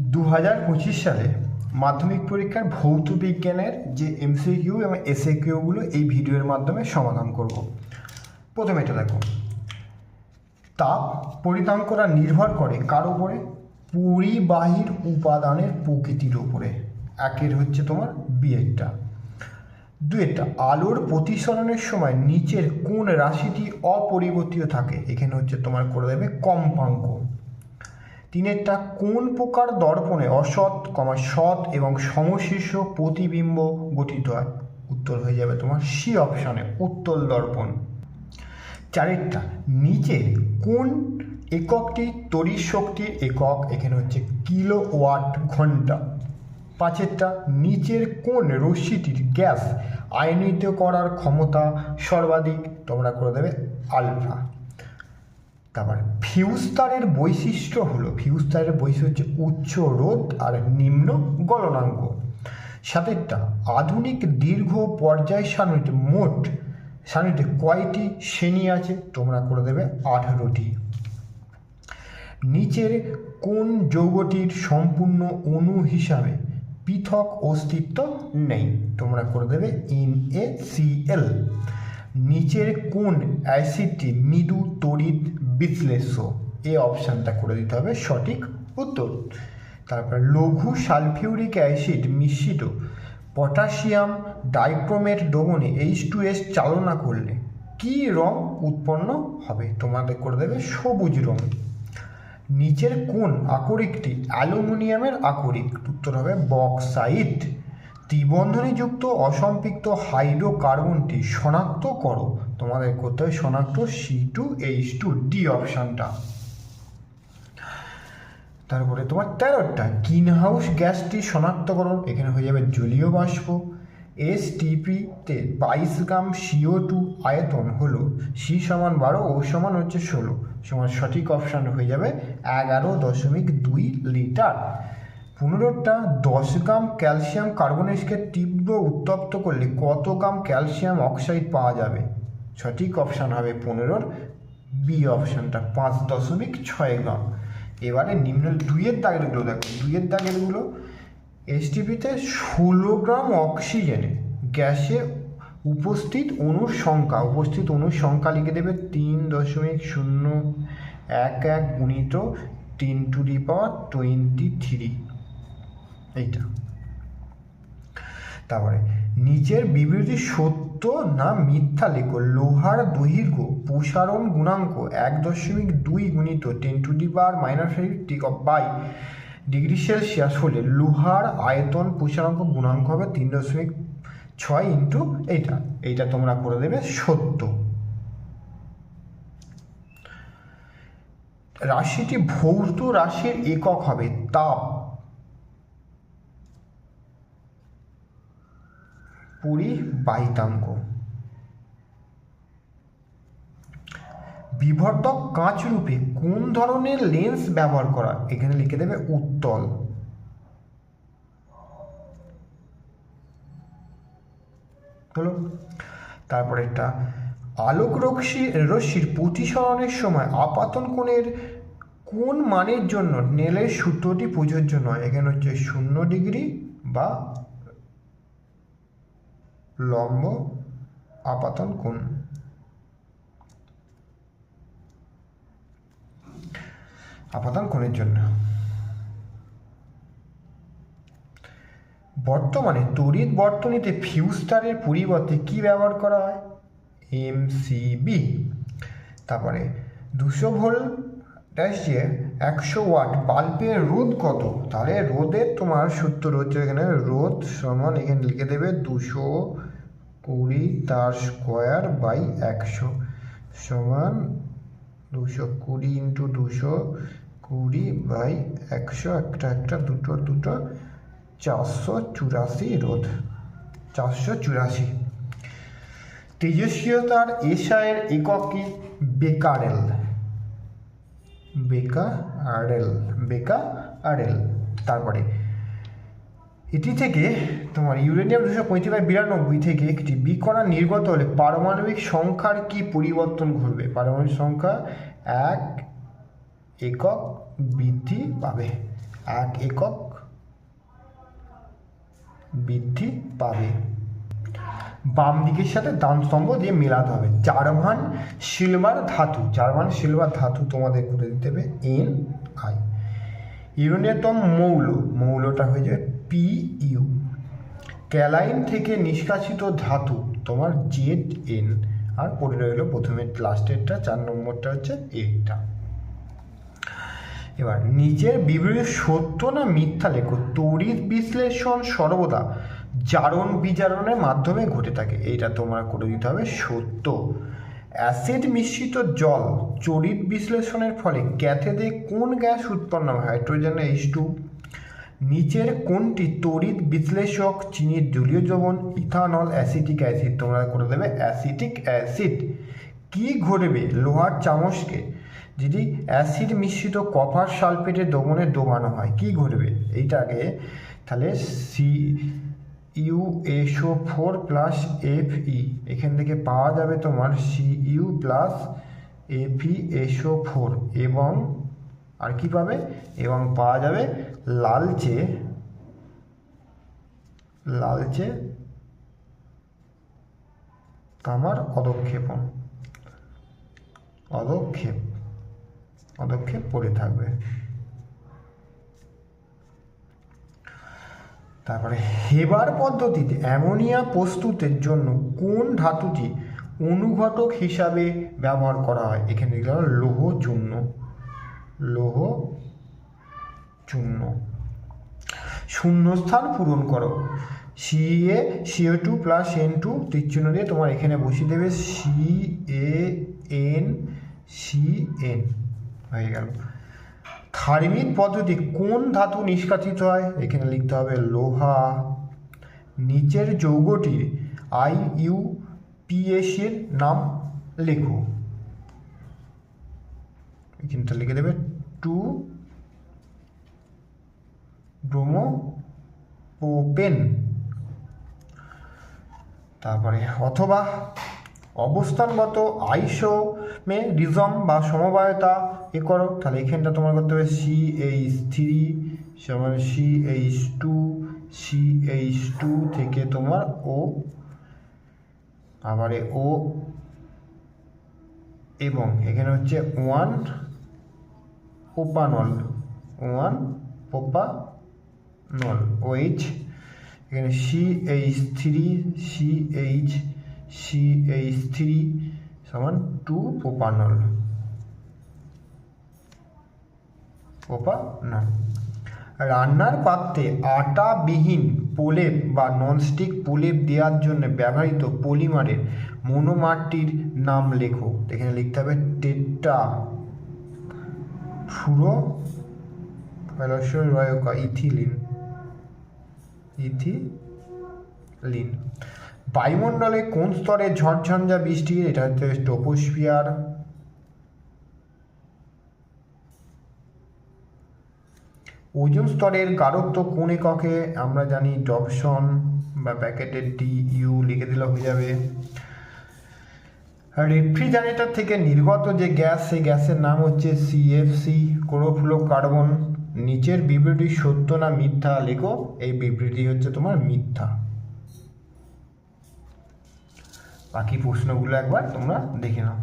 দু হাজার পঁচিশ সালে মাধ্যমিক পরীক্ষার ভৌত বিজ্ঞানের যে এমসিকিউ এবং এসএ কিউগুলো এই ভিডিওর মাধ্যমে সমাধান করব। প্রথমে এটা দেখো। তাপ পরিধান করা নির্ভর করে কার উপরে? পরিবাহীর উপাদানের প্রকৃতির উপরে। একের হচ্ছে তোমার বিয়েরটা। দুয়েরটা আলোর প্রতিসরণের সময় নিচের কোন রাশিটি অপরিবর্তিত থাকে? এখানে হচ্ছে তোমার করে দেবে কম্পাঙ্ক। তিনেরটা কোন প্রকার দর্পণে অসৎ, কমা সৎ এবং সমশীর্ষ প্রতিবিম্ব গঠিত হয়? উত্তর হয়ে যাবে তোমার সি অপশানে উত্তল দর্পণ। চারেরটা, নিচে কোন এককটি তড়িৎ শক্তির একক? এখানে হচ্ছে কিলো ওয়াট ঘণ্টা। পাঁচেরটা, নিচের কোন রশ্মিটির গ্যাস আয়নিত করার ক্ষমতা সর্বাধিক? তোমরা করে দেবে আলফা। তারপর ফিউস্তারের বৈশিষ্ট্য হলো ফিউজ তারের বৈশিষ্ট্য হচ্ছে উচ্চ রোধ আর নিম্ন গলনাঙ্ক। সাতেরটা আধুনিক দীর্ঘ পর্যায় সারণীতে মোট সারণীতে কয়টি শ্রেণি আছে? তোমরা করে দেবে আঠারোটি। নিচের কোন যৌগটির সম্পূর্ণ অণু হিসাবে পৃথক অস্তিত্ব নেই? তোমরা করে দেবে ইন এ সি এল নিচের কোন অ্যাসিডটি মৃদু তড়িৎ বিশ্লেষ্য এই অপশানটা করে দিতে হবে, সঠিক উত্তর। তারপর লঘু সালফিউরিক অ্যাসিড মিশ্রিত পটাশিয়াম ডাইক্রোমেট দ্রবণে এইচ টু এস চালনা করলে কী রং উৎপন্ন হবে? তোমাদের করে দেবে সবুজ রং। নিচের কোন আকরিকটি অ্যালুমিনিয়ামের আকরিক উত্তর হবে বক্সাইট। ত্রিবন্ধনীযুক্ত অসম্পৃক্ত হাইড্রোকার্বনটি শনাক্ত করো। তোমাদের করতে শনাক্ত C two H two D অপশানটা তারপরে তোমার তেরোটা গ্রিন হাউস গ্যাসটি শনাক্তকরণ এখানে হয়ে যাবে জলীয় বাষ্প এস টিপিতে বাইশ গ্রাম সিও টু আয়তন হলো সি সমান বারো ও সমান হচ্ছে ষোলো। সমান সঠিক অপশান হয়ে যাবে এগারো দশমিক দুই লিটার। পনেরোটা, দশ গ্রাম ক্যালসিয়াম কার্বনেটকে তীব্র উত্তপ্ত করলে কত গ্রাম ক্যালসিয়াম অক্সাইড পাওয়া যাবে? সঠিক অপশান হবে পনেরোর বি অপশানটা পাঁচ দশমিক ছয় গ্রাম। এবারে নিম্ন দুইয়ের দাগেরগুলো দেখো। দুইয়ের দাগেরগুলো এসটিপিতে ষোলো গ্রাম অক্সিজেনে গ্যাসে উপস্থিত অণুর সংখ্যা উপস্থিত অণুর সংখ্যা লিখে দেবে তিন দশমিক শূন্য এক এক গুণিত তিন to the power twenty three এইটা। তারপরে নিচের বিবৃতি সত্য না মিথ্যা লেখো। লোহার দৈর্ঘ্য প্রসারণ গুণাঙ্ক, এক দশমিক দুই গুণিত ten to the power minus of by degree Celsius হলে লোহার আয়তন প্রসারাঙ্ক গুণাঙ্ক হবে তিন দশমিক ছয় ইন্টু এইটা এইটা তোমরা করে দেবে সত্য। রাশিটি ভৌত রাশির একক হবে তাপ। পরিবাহিতাঙ্ক বিবর্ধক কাঁচ রূপে কোন ধরনের লেন্স ব্যবহার করা? এখানে লিখে দেবে উত্তল। হলো, তারপরে একটা আলোক রশ্মি, রশ্মির প্রতিসরণের সময় আপাতন কোণের কোন মানের জন্য? নেলের সূত্রটি প্রযোজ্য নয়। এখানে হচ্ছে শূন্য ডিগ্রি বা লম্ব, আপাতন কোণ। আপাতন কোণের জন্য। বর্তমানে তড়িৎ বর্তনীতে ফিউজ তারের পরিবর্তে কি ব্যবহার করা হয়? এমসিবি তারপরে দুশো ভোল্ট যে একশো ওয়াট বাল্বের রোদ কত? তাহলে রোদের তোমার সূত্র হচ্ছে এখানে রোদ সমান এখানে লিখে দেবে দুশো কুড়ি তার স্কোয়ার বাই একশো সমান দুশো কুড়ি ইন্টু দুশো কুড়ি বাই একশো একটা একটা দুটো দুটো চারশো চুরাশি রোধ, চারশো চুরাশি। তেজস্ক্রিয়তার এসআইয়ের একক কি? বেকারেল। বেকা আরেল বেকা আরেল তারপরে এটি থেকে তোমার ইউরেনিয়াম দুশো পঁয়ত্রিশ বাই বিরানব্বই থেকে একটি বিকণা নির্গত হলে পারমাণবিক সংখ্যার কি পরিবর্তন ঘটবে? পারমাণবিক সংখ্যা এক একক বৃদ্ধি পাবে। এক একক বৃদ্ধি পাবে। বাম দিকের সাথে দান স্তম্ভ দিয়ে মেলাতে হবে। জার্মান সিলভার ধাতু, জার্মান সিলভার ধাতু তোমাদের করে দিতে হবে এন আই। ইউরেনিয়াম মৌল, মৌলটা হয়ে যাবে পি ইউ ক্যালাইন থেকে নিষ্কাশিত ধাতু, তোমার জেড এন আর পড়ে রইল প্রথমে লাস্টেরটা চার নম্বরটা হচ্ছে এটা এবার, নিচের বিবৃতি সত্য না মিথ্যা লেখো? তড়িৎ বিশ্লেষণ সর্বদা জারণ বিজারণের মাধ্যমে ঘটে থাকে। এইটা তোমরা করে দিতে হবে সত্য। অ্যাসিড মিশ্রিত জল চরিত বিশ্লেষণের ফলে ক্যাথেডে কোন গ্যাস উৎপন্ন হয়? হাইড্রোজেন এইচ টু নিচের কোনটি তড়িৎ বিশ্লেষক চিনির জলীয় দ্রবণ ইথানল অ্যাসিটিক অ্যাসিড? তোমরা করে দেবে অ্যাসিটিক অ্যাসিড। কি ঘটবে লোহার চামচকে যদি অ্যাসিড মিশ্রিত কপার সালফেটে দ্রবণে ডোবানো হয়? কি ঘটবে? এইটাকে তাহলে C U SO four plus F E এখান থেকে পাওয়া যাবে তোমার C U plus F E SO four এবং আর কি পাবে? এবং পাওয়া যাবে লালচে লালচে তামার অদক্ষেপণ, অদক্ষেপ পদক্ষেপ পড়ে থাকবে। তারপরে হেবার পদ্ধতিতে অ্যামোনিয়া প্রস্তুতের জন্য কোন ধাতুটি অনুঘটক হিসাবে ব্যবহার করা হয়? এখানে হবে লৌহ চূর্ণ লৌহ চূর্ণ। শূন্যস্থান পূরণ করো। C A CO two plus N two তীরচিহ্ন দিয়ে তোমার এখানে বসিয়ে দেবে C A N C N হয়ে গেল। থার্মিক পদ্ধতি কোন ধাতু নিষ্কাশিত হয়? এখানে লিখতে হবে লোহা। নিচের যৌগটির আই ইউ পিএসির নাম লেখো। এখানটা লিখে দেবে টু ব্রোমো ওপেন তারপরে, অথবা অবস্থানগত আইসোমে রিজম বা সমবায়তা এ করো। তাহলে এখানটা তোমার করতে হবে সি এইচ থ্রি সমান C H two, C H two থেকে তোমার ও। আবার ও এবং এখানে হচ্ছে ওয়ান ওপানল ওয়ান ওপানল। ওইচ এখানে C H three C H C H three সমান টু প্রোপানল প্রোপানল রান্নার পাত্রে আটাবিহীন পোলেপ বা ননস্টিক পোলেপ দেওয়ার জন্য ব্যবহৃত পলিমারের মনোমারটির নাম লেখো। এখানে লিখতে হবে টেট্টা। ফুরো ইথিলিন। ইথিলিন বায়ুমণ্ডলে কোন স্তরে ঝড়ঝঞ্ঝা বৃষ্টি? এটা হচ্ছে টোপোস্ফিয়ার ওজন স্তরের গাঢ়ত্ব কোন এককে? আমরা জানি ডবসন বা প্যাকেটের ডি ইউ লিখে দিলে হয়ে যাবে। রেফ্রিজারেটর থেকে নির্গত যে গ্যাস, সেই গ্যাসের নাম হচ্ছে সিএফসি ক্লোরোফ্লো কার্বন নিচের বিবৃতি সত্য না মিথ্যা লেখো, এই বিবৃতি হচ্ছে তোমার মিথ্যা। বাকি প্রশ্নগুলো একবার তোমরা দেখে নাও।